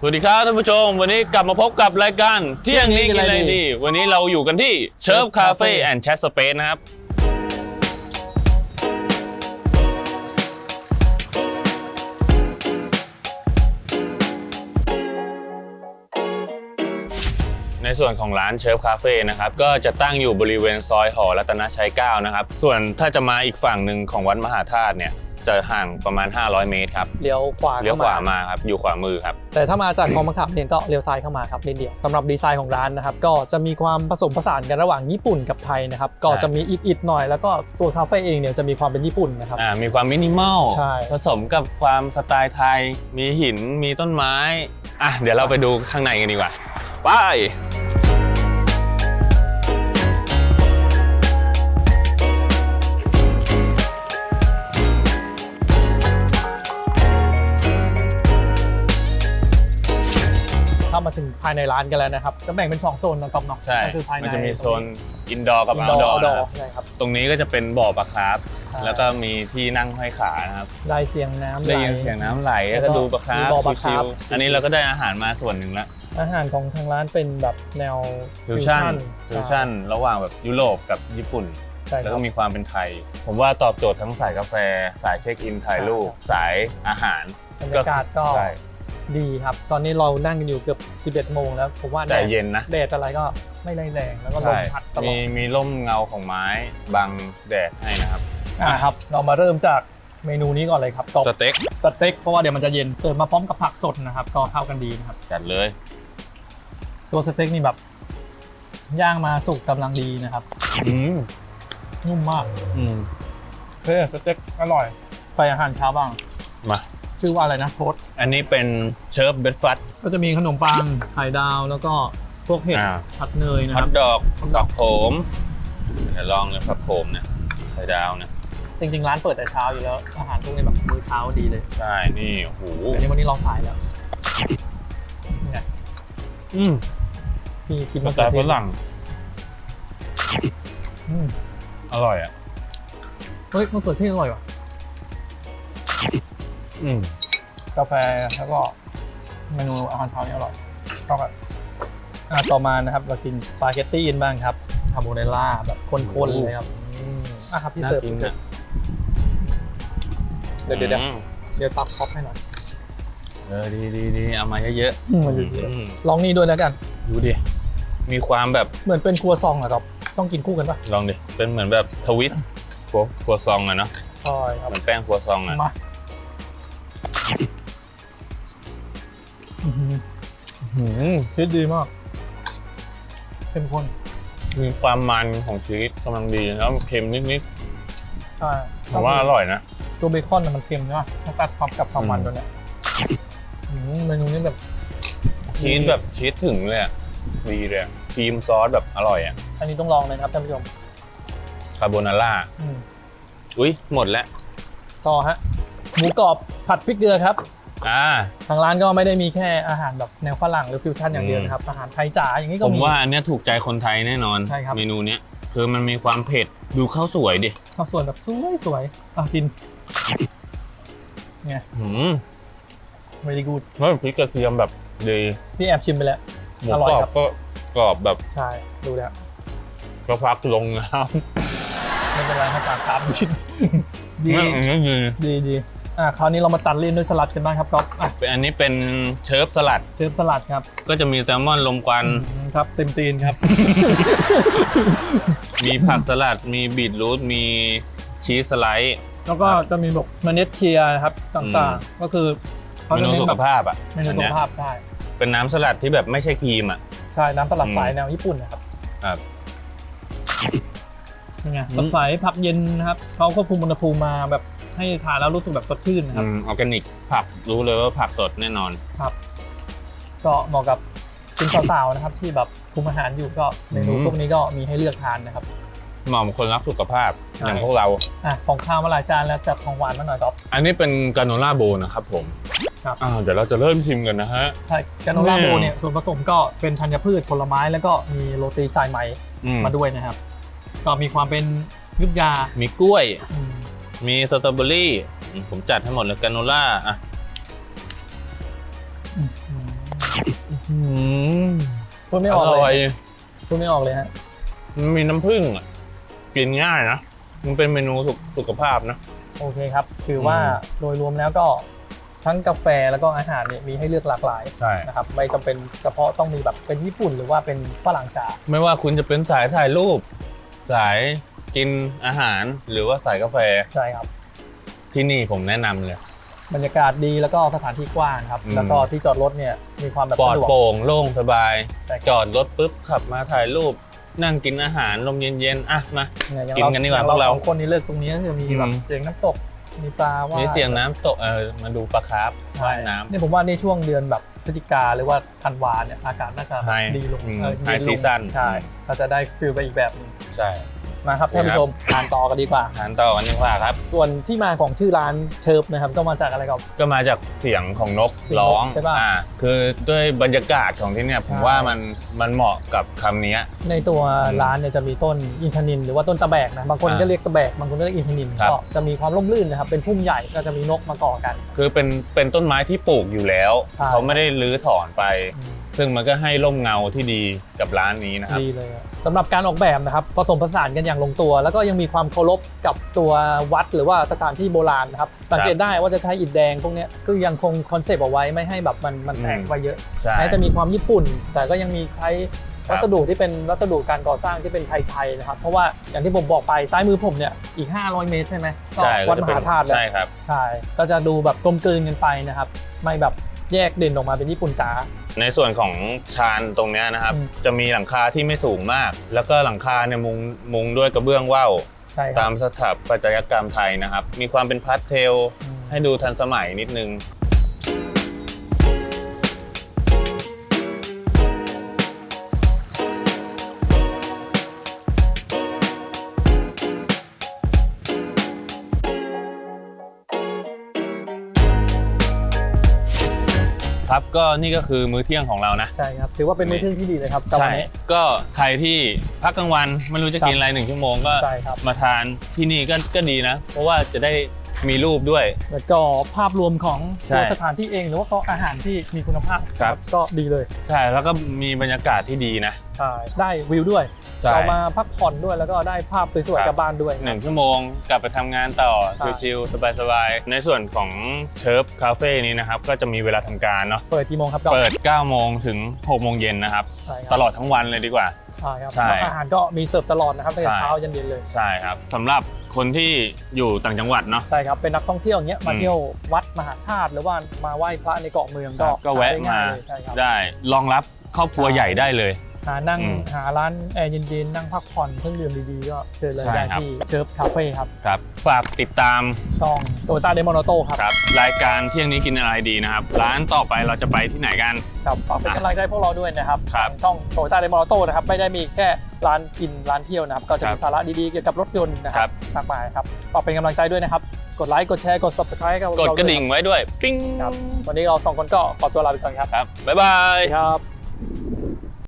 สวัสดีครับท่านผู้ชม วันนี้กลับมาพบกับรายการเที่ยงนี้กินอะไรดี วันนี้เราอยู่กันที่เชิร์ฟคาเฟ่แอนด์แชทสเปซนะครับ ในส่วนของร้านเชิร์ฟคาเฟ่นะครับ ก็จะตั้งอยู่บริเวณซอยหอรัตนชัย 9 นะครับ ส่วนถ้าจะมาอีกฝั่งหนึ่งของวัดมหาธาตุเนี่ย จะห่างประมาณ 500 เมตรครับเลี้ยวขวาเลี้ยวขวามาครับอยู่ขวามือครับ แต่ถ้ามาจากคลองมะขามเนี่ยก็เลี้ยวซ้ายเข้ามาครับเลนเดียวสำหรับดีไซน์ของร้านนะครับก็จะมีความผสมผสานกันระหว่างญี่ปุ่นกับไทยนะครับก็จะมีอิดๆหน่อย แล้วก็ตัวคาเฟ่เองเนี่ยจะมีความเป็นญี่ปุ่นนะครับอ่ามีความมินิมอลใช่ผสมกับความสไตล์ไทย มีหินมีต้นไม้อะเดี๋ยวเราไปดูข้างในกันดีกว่าไป มาถึงภายในร้านกันแล้วนะครับจะแบ่งเป็น 2 โซนนะครับเนาะใช่ก็คือภายในมันจะมีโซนอินดอร์กับอินเอาดอท์ร์ดอเอาร์ดอนะครับร์ใช่ครับ ตรงนี้ก็จะเป็นบ่อปลาคาร์ฟใช่แล้วก็มีที่นั่งห้อยขานะครับได้เสียงน้ำได้ยินหลเสียงน้ำไหลแล้แล้ววก็ก็ดูปลาคาร์มีบ่อปลาฟคาชิร์วฟๆอันนี้เราก็ได้อาหารมาส่วนหนึ่งแล้วอาหารของทางร้านเป็นแบบแนวฟิวชั่นใฟิวชั่นระหว่างแบบยุโรปกับญี่ปุ่นใช่คแล้วรัก็บมีความเป็นไทย ผมว่าตอบโจทย์ทั้งสายกาแฟ สายเช็คอินถ่ายรูปสายอาหารบรรยากาศก็ใช่ ดีครับ ตอนนี้เรานั่งกันอยู่เกือบ 11 โมงแล้ว ผมว่าแดแต่ดเย็นนะ แดดอะไรก็ไม่แรงแรงแล้วก็ลใช่มพัดตลอมีดมีร่มเงาของไม้บังแดดให้นะครับอะครับ เรามาเริ่มจากเมนูนี้ก่อนเลยครับกบสเต็กสเต็กเพราะว่าเดี๋ยวมันจะเย็นเสิร์ฟมาพร้อมกับผักสดนะครับ ก็เข้ากันดีนะครับ จัดเลย ตัวสเต็กนี่แบบย่างมาสุกกำลังดีนะครับ อืมนุ่มมากอืมเฮ้ยสเต็กอร่อย ไปอาหารเช้าบ้างมา ชื่อว่าอะไรนะโทษอันนี้เป็นเชิร์ฟเบดฟัตก็จะมีขนมปังไข่ดาวแล้วก็พวกเห็ดอ่า ผัดเนยนะฮคอรัทบ ดอกฮอทดผัอก กโขมเดี๋ยวลองเลยผักโขมเนี่ยไข่ดาวเนี่ยจริงๆ ร้านเปิดแต่เช้าอยู่แล้ว อาหารพวกนี้แบบมื้อเช้าดีเลยใช่นี่โอ้โหแต่นี่วันนี้เราสายแล้วนี่ไงอืมพี่กินสมะไตเขือล์เทฝศรั่งอืมอร่อยอะเฮ้ยมะเขือเทศอร่อยว่ะ อืมกาแฟแล้วก็เมนูอาหารเช้านี่อร่อยชอบแบบอะต่อมานะครับ เรากินสปาเกตตี้กันบ้างครับคาโบนาร่าแบบข้นๆเลยครับอืมอะครับพี่น่าเสิร์ฟกินอะเดี๋ยวเดี๋ยวเดี๋ยวอืมเดี๋ยวตับท็อปให้หน่อยเออดีดีดีเอามาเยอะอืมๆมาเยอะอืมลองนี่ด้วยแล้วกัน ดูดิ มีความแบบเหมือนเป็นครัวซองอะครับ ต้องกินคู่กันปะลองดิ เป็นเหมือนแบบทวิตครัวครัวซองอะเนาะใช่ครับ เหมือนแป้งครัวซองอะมา อื้อหืออืมชีสดีมาก เข้มข้นมีความมันของชีสกำลังดีแล้วเค็มนิดใช่ๆผมว่าอร่อยนะ ตัวเบคอนน่ะมันเค็มใช่ไหมถ้าตัดความกับความมันอืม ตัวเนี้ยอืมเมนูนี้แบบ ชีสแบบชีสถึงเลยอะดีเลยอะครีมซอสแบบอร่อยอะอันนี้ต้องลองเลยนะครับท่านผู้ชมคาโบนาร่า อืมอุ้ยหมดแล้ว ต่อฮะ หมูกรอบผัดพริกเกลือครับ อ่า ทางร้านก็ไม่ได้มีแค่อาหารแบบแนวฝรั่งหรือฟิวชั่นอย่างเดียวอืมนะครับ อาหารไทยจ๋าอย่างนี้ก็ผมมี ว่าอันเนี้ยถูกใจคนไทยแน่นอน ใช่ครับ เมนูเนี้ยคือมันมีความเผ็ดดูข้าวสวยดิข้าวสวยแบบสวยสวยๆอะกินไงหืม very good แล้วพริกกระเทียมแบบดีพี่แอบชิมไปแล้ว หมูอร่อยกรอครับบก็กรอบแบบใช่ดูแล้วกระพักลงน้ไม่เป็นไรครับสามตามกินำดีไม่อันนี้ดี ดีดี อะคราวนี้เรามาตัดเลี่ยนด้วยสลัดกันบ้างครับก๊อฟอะเป็นอันนี้เป็นเชิร์ฟสลัดเทปสลัดครับก็จะมีแซลมอนลมควัน อืมครับเต็มตีนครับ มีผักสลัด มีบีทรูท มีชีสสไลด์ แล้วก็จะมีแบบเมเนสเชียร์ครับต่างๆ ก็คือเขาเมจะนูเน้นสุแบขบภาพอะเมนูอันสุเนี้ขยภาพได้เป็นน้ำสลัดที่แบบไม่ใช่ครีมอะ ใช่น้ำสลัดอืมสายแนวญี่ปุ่นนะครับครับนี่ไงอืมรถไฟพับเย็นนะครับเขาควบคุมอุณหภูมิมาแบบ ให้ทานแล้วรู้สึกแบบสดชื่นนะครับออร์แกนิกผักรู้เลยว่าผักสดแน่นอน ก็เหมาะกับคุณสาวๆนะครับ ที่แบบคุมอาหารอยู่ก็เมนูอืม พวกนี้ก็มีให้เลือกทานนะครับ เหมาะกับคนรักสุขภาพใช่ อย่างพวกเรา อะของข้าวมาหลายจานแล้วจัดของหวานมาหน่อยก๊อฟอันนี้เป็นกาโนล่าโบนะครับผมครับอ้าวเดี๋ยวเราจะเริ่มชิมกันนะฮะ ใช่แกโนล่านี่โบเนี่ยส่วนผสมก็เป็นธัญพืชผลไม้แล้วก็มีโรตีสายไหมอืมมาด้วยนะครับ ก็มีความเป็นยุทธยามีกล้วย อืม มีสตรอเบอรี่อืมผมจัดให้หมดเลยกาโนล่าอะอืมอืมอืมพูดไม่อออกร่อยเลยพูดไม่ออกเลยฮะมันมีน้ำผึ้งอะกินง่ายนะ มันเป็นเมนูสุขสุขภาพนะ โอเคครับคือว่าอืมโดยรวมแล้วก็ทั้งกาแฟแล้วก็อาหารเนี่ยมีให้เลือกหลากหลายใช่ นะครับไม่จำเป็นเฉพาะต้องมีแบบเป็นญี่ปุ่นหรือว่าเป็นฝรั่งจ๋าไม่ว่าคุณจะเป็นสายถ่ายรูป สาย กินอาหารหรือว่าสายกาแฟใช่ครับ ที่นี่ผมแนะนำเลย บรรยากาศดีแล้วก็สถานที่กว้างครับ อืม แล้วก็ที่จอดรถเนี่ยมีความแบบปลอดสะดวก โปร่งโล่งสบาย ใช่ครับ จอดรถปุ๊บขับมาถ่ายรูป นั่งกินอาหารลมเย็นๆอะมาเนี่ยอย่างกินกันดีกว่าอย่งพวกเราสองคนนี้เลือกตรงนี้ก็คือมีแบบอืมเสียงน้ำตกมีปลาว่ายมีเสียงน้ำตกเออมาดูปลาคาร์ฟใช่ว่ายน้ำเนี่ยผมว่าในช่วงเดือนแบบพฤศจิกาหรือว่าธันวาเนี่ยอากาศน่าจะ High ดีลงอืมเออ High เย็นลง season ใช่ก็จะได้ฟิลไปอีกแบบหนึงใช่ มาครับท่านผู้ชมทานต่อกันดีกว่า ทานต่อกันดีกว่าครับ ส่วนที่มาของชื่อร้านเชิร์ฟนะครับก็มาจากอะไรครับ ก็มาจากเสียงของนกเสียงนกร้องใช่ป่ะอ่าคือด้วยบรรยากาศของที่เนี่ยผมใช่ว่ามันมันเหมาะกับคำนี้ในตัวอืมร้านเนี่ยจะมีต้นอินทนินหรือว่าต้นตะแบกนะบางคนอ่าก็เรียกตะแบกบางคนก็เรียกอินทนินครับก็จะมีความร่มรื่นนะครับเป็นพุ่มใหญ่ก็จะมีนกมาก่อกัน คือเป็นเป็นต้นไม้ที่ปลูกอยู่แล้วใช่เขาไม่ได้รื้อถอนไปอืมซึ่งมันก็ให้ร่มเงาที่ดีกับร้านนี้นะครับดีเลยอะ สำหรับการออกแบบนะครับผสมผสานกันอย่างลงตัว แล้วก็ยังมีความเคารพกับตัววัดหรือว่าสถานที่โบราณนะครับสังเกตได้ว่าจะใช้อิฐแดงพวกเนี้ยก็ยังคงคอนเซปต์เอาไว้ไม่ให้แบบมันมันแตกไปเยอะใช่แม้จะมีความญี่ปุ่น แต่ก็ยังมีใช้ครับวัสดุที่เป็นวัสดุการก่อสร้างที่เป็นไทยๆนะครับเพราะว่าอย่างที่ผมบอกไปซ้ายมือผมเนี่ยอีก 500 เมตรใช่ไหมก็ใช่วัดก็มจะเป็นหาธาตุเลยใช่ครับใช่ก็จะดูแบบกลมกลืนกันไปนะครับไม่แบบ แยกเด่นออกมาเป็นญี่ปุ่นจ๋า ในส่วนของชานตรงเนี้ยนะครับ อืม จะมีหลังคาที่ไม่สูงมาก แล้วก็หลังคาเนี่ยมุงมุงด้วยกระเบื้องว่าวใช่คตารับมสถาปัตยกรรมไทยนะครับ มีความเป็นพาสเทล อืม ให้ดูทันสมัยนิดนึง ครับก็นี่ก็คือมื้อเที่ยงของเรานะ ใช่ครับถือว่าเป็นมื้อเที่ยงที่ดีเลยครับกับวันใช่นี้ ก็ใครที่พักกลางวันไม่รู้จะกินอะไรหนึ่งชั่วโมงก็ใช่ครับ มาทานที่นี่ก็ก็ดีนะ เพราะว่าจะได้ มีรูปด้วย แล้วก็ภาพรวมของใช่ตัวสถานที่เองหรือว่าก็อาหารที่มีคุณภาพครับ ก็ดีเลยใช่แล้วก็มีบรรยากาศที่ดีนะ ใช่ได้วิวด้วยใช่ เรามาพักผ่อนด้วยแล้วก็ได้ภาพสวยครับๆกลับบ้านด้วย หนึ่งชั่วโมงกลับไปทำงานต่อ ใช่ ชิลๆสบายๆ ในส่วนของเชิร์ฟคาเฟ่นี้นะครับ ก็จะมีเวลาทำการเนาะเปิดกี่โมงครับก็เปิด 9 โมงถึง 6 โมงเย็นนะครับ ใช่ครับตลอดทั้งวันเลยดีกว่า ใช่ครับใช่ แล้วอาหารก็มีเสิร์ฟตลอดนะครับตั้งแต่ใช่เช้ายันเย็นเลย ใช่ครับสำหรับ คนที่อยู่ต่างจังหวัดเนาะ ใช่ครับเป็นนักท่องเที่ยวอย่างเงี้ยมาอืมเที่ยววัดมหาธาตุหรือว่ามาไหว้พระในเกาะเมืองก็ก็แวะหได้มาง่ยเลยใช่ครับได้รองรับครอบครัวใช่ใหญ่ได้เลย หานั่งอืมหาร้านแอร์เย็นๆ นั่งพักผ่อนเครื่องดื่มดีๆ ก็เชิญเลยใช่ได้ครับ ที่เชิร์ฟคาเฟ่ครับครับฝากติดตามช่องโตต้าเดมอนโตครับครับรายการเที่ยงนี้กินอะไรดีนะครับ ร้านต่อไปเราจะไปที่ไหนกัน ครับฝากเป็นกำลังใจพวกเราด้วยนะครับครับ ทางช่องโตต้าเดมอนโตนะครับไม่ได้มีแค่ร้านกินร้านเที่ยวนะครับ ก็จะครัมีบสาระดีๆเกี่ยวกับรถยนต์นะคครัรับบ มากมายครับฝากเป็นกำลังใจด้วยนะครับ กดไลค์กดแชร์กด subscribe กับกดเรากระดิ่งไว้ด้วย ปิ้งครับวันนี้เราสองคนก็ขอตัวลาไปก่อนครับครับ บ๊ายบายครับ